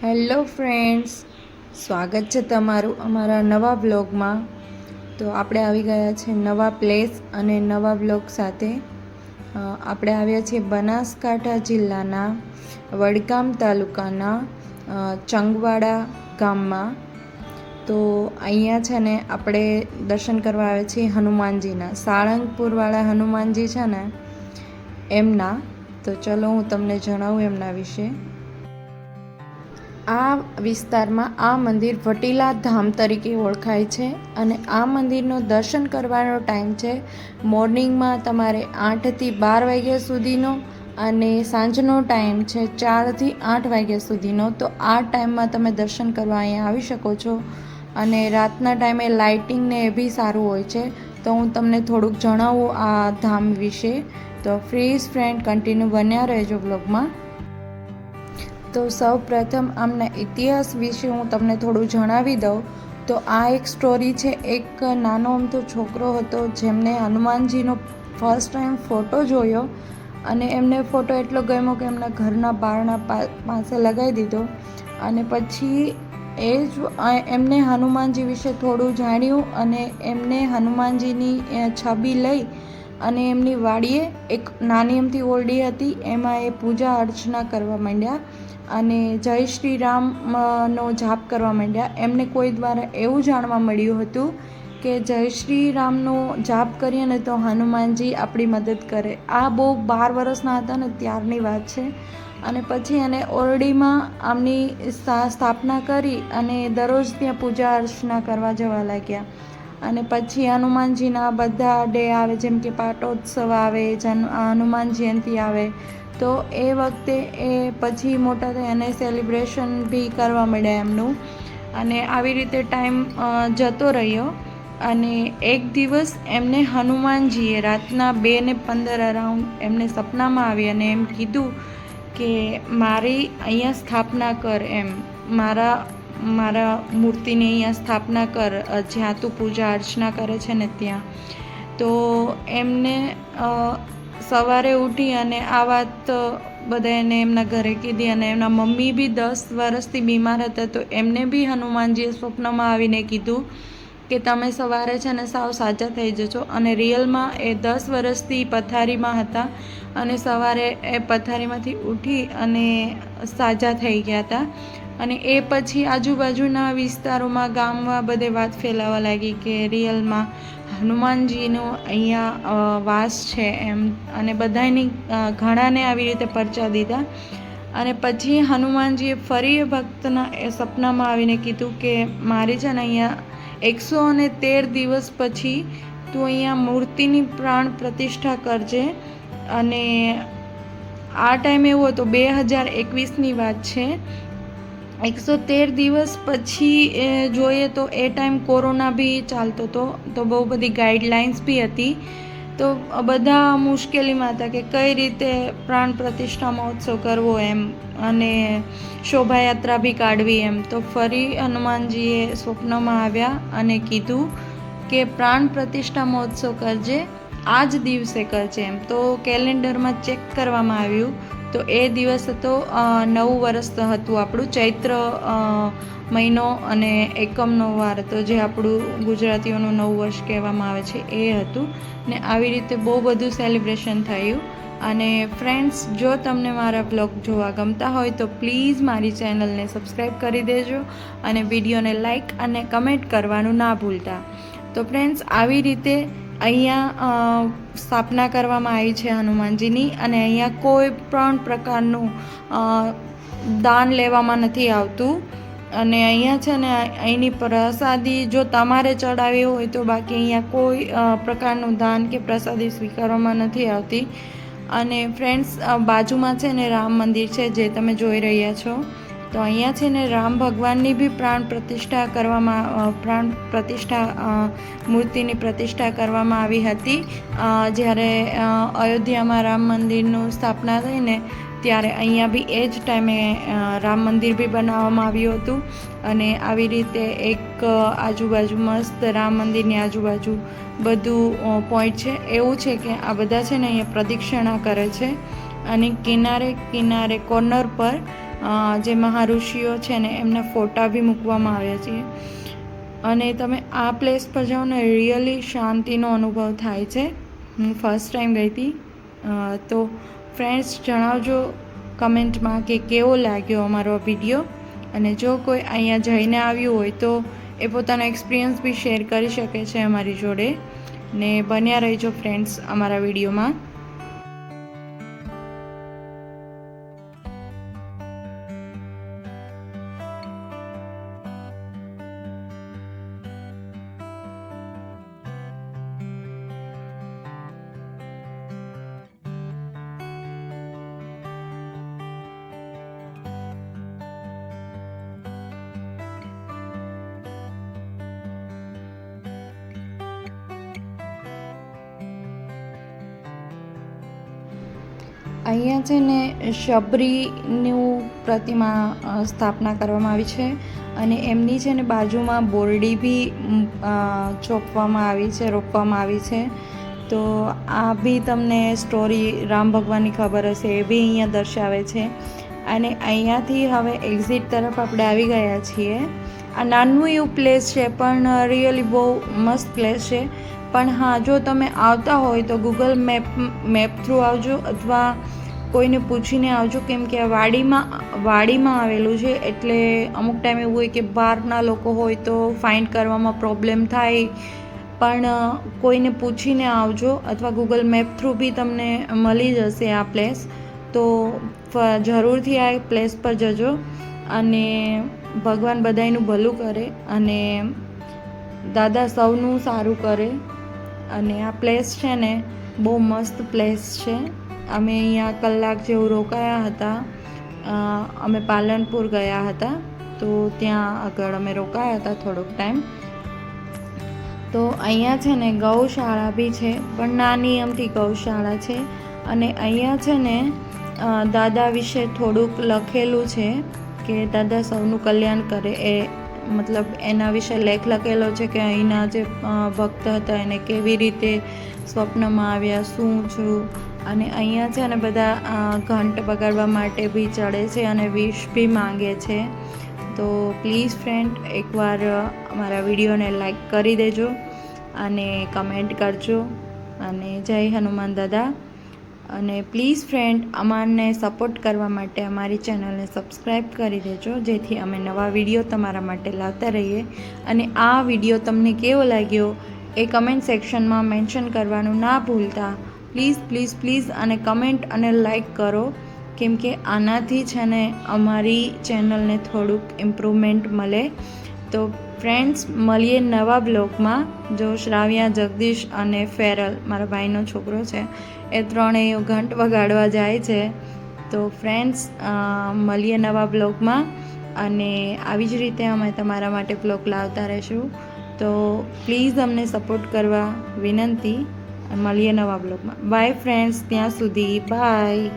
Hello friends, સ્વાગત છે તમારું અમારા નવા બ્લોગમાં તો આપણે આવી ગયા છે નવા પ્લેસ અને નવા બ્લોગ સાથે. આપણે આવ્યા છીએ બનાસકાંઠા જિલ્લાના વડગામ તાલુકાના ચંગવાડા ગામમાં. તો અહીંયા છે ને આપણે દર્શન કરવા આવે છીએ હનુમાનજીના. સાળંગપુરવાળા હનુમાનજી છે ને, એમના. તો ચલો હું તમને જણાવું એમના વિશે. આ વિસ્તારમાં આ મંદિર વટીલા ધામ તરીકે ઓળખાય છે અને આ મંદિરનો દર્શન કરવાનો ટાઈમ છે મોર્નિંગમાં તમારે આઠથી બાર વાગ્યા સુધીનો અને સાંજનો ટાઈમ છે ચારથી આઠ વાગ્યા સુધીનો. તો આ ટાઈમમાં તમે દર્શન કરવા અહીંયા આવી શકો છો અને રાતના ટાઈમે લાઇટિંગ ને એ બી સારું હોય છે. તો હું તમને થોડુંક જણાવું આ ધામ વિશે. તો ફ્રીઝ ફ્રેન્ડ, કન્ટિન્યુ બન્યા રહેજો બ્લોગમાં તો સૌ પ્રથમ આમના ઇતિહાસ વિશે હું તમને થોડું જણાવી દઉં. તો આ એક સ્ટોરી છે. એક નાનો અમથો છોકરો હતો જેમને હનુમાનજીનો ફર્સ્ટ ટાઈમ ફોટો જોયો અને એમને ફોટો એટલો ગમ્યો કે એમના ઘરના બારના પાસે લગાવી દીધો. અને પછી એ જ એમને હનુમાનજી વિશે થોડું જાણ્યું અને એમને હનુમાનજીની છબી લઈ અને એમની વાડીએ એક નાની એમથી ઓરડી હતી. એમાં એ પૂજા અર્ચના કરવા માંડ્યા અને જય શ્રી રામનો જાપ કરવા માંડ્યા. એમને કોઈ દ્વારા એવું જાણવા મળ્યું હતું કે જય શ્રી રામનો જાપ કરીએ ને તો હનુમાનજી આપણી મદદ કરે. આ બહુ બાર વર્ષના હતા ને ત્યારની વાત છે. અને પછી એને ઓરડીમાં આમની સ્થાપના કરી અને દરરોજ ત્યાં પૂજા અર્ચના કરવા જવા લાગ્યા. અને પછી હનુમાનજીના બધા ડે આવે, જેમ કે પાટોત્સવ આવે, જન હનુમાન જયંતિ આવે, તો એ વખતે એ પછી મોટા થઈ અને સેલિબ્રેશન બી કરવા મળ્યા એમનું. અને આવી રીતે ટાઈમ જતો રહ્યો. અને એક દિવસ એમને હનુમાનજીએ રાતના બે ને પંદર અરાઉન્ડ એમને સપનામાં આવી અને એમ કીધું કે મારી અહીંયા સ્થાપના કર એમ. મારા મારા મૂર્તિની અહીંયા સ્થાપના કર, જ્યાં તું પૂજા અર્ચના કરે છે ને ત્યાં. તો એમને સવારે ઉઠી અને આ વાત બધા એને એમના ઘરે કીધી અને એમના મમ્મી બી દસ વર્ષથી બીમાર હતા, તો એમને બી હનુમાનજીએ સ્વપ્નમાં આવીને કીધું કે તમે સવારે છે ને સાવ સાજા થઈ જજો. અને રિયલમાં એ દસ વર્ષથી પથારીમાં હતા અને સવારે એ પથારીમાંથી ઉઠી અને સાજા થઈ ગયા હતા. અને એ પછી આજુબાજુના વિસ્તારોમાં ગામમાં બધે વાત ફેલાવા લાગી કે રિયલમાં હનુમાનજીનો અહીંયા વાસ છે એમ. અને બધાની ઘણાને આવી રીતે પરચા દીધા. અને પછી હનુમાનજીએ ફરી એ ભક્તના એ સપનામાં આવીને કીધું કે મારે છે ને અહીંયા એકસો અને તેર દિવસ પછી તું અહીંયા મૂર્તિની પ્રાણ પ્રતિષ્ઠા કરજે. અને આ ટાઈમ એવો હતો બે હજાર એકવીસની વાત છે. એકસો તેર દિવસ પછી જોઈએ તો એ ટાઈમ કોરોના બી ચાલતો હતો તો બહુ બધી ગાઈડલાઇન્સ બી હતી. તો બધા મુશ્કેલીમાં હતા કે કઈ રીતે પ્રાણ પ્રતિષ્ઠા મહોત્સવ કરવો એમ અને શોભાયાત્રા બી કાઢવી એમ. તો ફરી હનુમાનજીએ સ્વપ્નમાં આવ્યા અને કીધું કે પ્રાણ પ્રતિષ્ઠા મહોત્સવ કરજે આ જ દિવસે કરજે એમ. તો કેલેન્ડરમાં ચેક કરવામાં આવ્યું તો એ દિવસ હતો નવું વર્ષ હતું આપણું ચૈત્ર મહિનો અને એકમનો વાર હતો જે આપણું ગુજરાતીઓનું નવું વર્ષ કહેવામાં આવે છે એ હતું. ને આવી રીતે બહુ બધું સેલિબ્રેશન થયું. અને ફ્રેન્ડ્સ જો તમને મારા બ્લોગ જોવા ગમતા હોય તો પ્લીઝ મારી ચેનલને સબસ્ક્રાઈબ કરી દેજો અને વિડીયોને લાઈક અને કમેન્ટ કરવાનું ના ભૂલતા. તો ફ્રેન્ડ્સ આવી રીતે અહીંયા સ્થાપના કરવામાં આવી છે હનુમાનજીની અને અહીંયા કોઈ પણ પ્રકારનું દાન લેવામાં નથી આવતું. અને અહીંયા છે ને, અહીંની પ્રસાદી જો તમારે ચડાવી હોય તો બાકી અહીંયા કોઈ પ્રકારનું દાન કે પ્રસાદી સ્વીકારવામાં નથી આવતી. અને ફ્રેન્ડ્સ બાજુમાં છે ને રામ મંદિર છે જે તમે જોઈ રહ્યા છો. તો અહીંયા છે ને રામ ભગવાનની બી પ્રાણ પ્રતિષ્ઠા કરવામાં પ્રાણ પ્રતિષ્ઠા મૂર્તિની પ્રતિષ્ઠા કરવામાં આવી હતી. જ્યારે અયોધ્યામાં રામ મંદિરનું સ્થાપના થઈ ને ત્યારે અહીંયા બી એ જ ટાઈમે રામ મંદિર બી બનાવવામાં આવ્યું હતું. અને આવી રીતે એક આજુબાજુ મસ્ત રામ મંદિરની આજુબાજુ બધું પોઈન્ટ છે. એવું છે કે આ બધા છે ને અહીંયા પ્રદક્ષિણા કરે છે. અને કિનારે કિનારે કોર્નર પર જે મહાઋષિઓ છે ને, એમના ફોટા બી મૂકવામાં આવ્યા છે. અને તમે આ પ્લેસ પર જાઓ ને રિયલી શાંતિનો અનુભવ થાય છે. હું ફર્સ્ટ ટાઈમ ગઈ હતી. તો ફ્રેન્ડ્સ જણાવજો કમેન્ટમાં કે કેવો લાગ્યો અમારો વીડિયો અને જો કોઈ અહીંયા જઈને આવ્યું હોય તો એ પોતાનો એક્સપિરિયન્સ બી શેર કરી શકે છે અમારી જોડે. ને બન્યા રહીજો ફ્રેન્ડ્સ અમારા વિડીયોમાં અહીંયા છે ને શબરીનું પ્રતિમા સ્થાપના કરવામાં આવી છે અને એમની છે ને બાજુમાં બોરડી બી ચોપવામાં આવી છે, રોપવામાં આવી છે. તો આ બી તમને સ્ટોરી રામ ભગવાનની ખબર હશે, એ બી અહીંયા દર્શાવે છે. અને અહીંયાથી હવે એક્ઝિટ તરફ આપણે આવી ગયા છીએ. આ નાનું એવું પ્લેસ છે, પણ રિયલી બહુ મસ્ત પ્લેસ છે. પણ હા, જો તમે આવતા હોય તો ગૂગલ મેપ મેપ થ્રુ આવજો, અથવા કોઈને પૂછીને આવજો કેમ કે આ વાડીમાં વાડીમાં આવેલું છે, એટલે અમુક ટાઈમ એવું હોય કે બહારના લોકો હોય તો ફાઇન્ડ કરવામાં પ્રોબ્લેમ થાય. પણ કોઈને પૂછીને આવજો અથવા ગૂગલ મેપ થ્રુ બી તમને મળી જશે આ પ્લેસ તો જરૂરથી આ પ્લેસ પર જજો અને ભગવાન બધાયનું ભલું કરે અને દાદા સૌનું સારું કરે. અને આ પ્લેસ છે ને, બહુ મસ્ત પ્લેસ છે. અમે અહીંયા કલાક જેવું રોકાયા હતા. અમે પાલનપુર ગયા હતા. તો ત્યાં આગળ અમે રોકાયા હતા થોડોક ટાઈમ. તો અહીંયા છે ને ગૌશાળા બી છે, પણ નાની અમથી ગૌશાળા છે. અને અહીંયા છે ને દાદા વિશે થોડુંક લખેલું છે કે દાદા સૌનું કલ્યાણ કરે એ મતલબ એના વિશે લેખ લખેલો છે કે અહીંના જે ભક્ત હતા એને કેવી રીતે સ્વપ્નમાં આવ્યા, શું છું અને અહીંયા છે અને બધા ઘંટ બગાડવા માટે બી ચડે છે અને વિશ બી માંગે છે. તો પ્લીઝ ફ્રેન્ડ, એકવાર મારા વિડીયોને લાઈક કરી દેજો અને કમેન્ટ કરજો. અને જય હનુમાન દાદા. અને પ્લીઝ ફ્રેન્ડ અમારને સપોર્ટ કરવા માટે અમારી ચેનલને સબસ્ક્રાઈબ કરી દેજો, જેથી અમે નવા વીડિયો તમારા માટે લાવતા રહીએ. અને આ વીડિયો તમને કેવો લાગ્યો એ કમેન્ટ સેક્શનમાં મેન્શન કરવાનું ના ભૂલતા. પ્લીઝ પ્લીઝ પ્લીઝ અને કમેન્ટ અને લાઈક કરો, કેમ કે આનાથી છે ને અમારી ચેનલને થોડુંક ઇમ્પ્રુવમેન્ટ મળે. તો ફ્રેન્ડ્સ મળીએ નવા બ્લોગમાં જો શ્રાવ્યા, જગદીશ અને ફેરલ, મારા ભાઈનો છોકરો છે એ ત્રણેય ઘંટ વગાડવા જાય છે. તો ફ્રેન્ડ્સ મળીએ નવા બ્લોગમાં અને આવી જ રીતે અમે તમારા માટે બ્લોગ લાવતા રહીશું. તો પ્લીઝ અમને સપોર્ટ કરવા વિનંતી. મળીએ નવા બ્લોગમાં બાય ફ્રેન્ડ્સ ત્યાં સુધી. બાય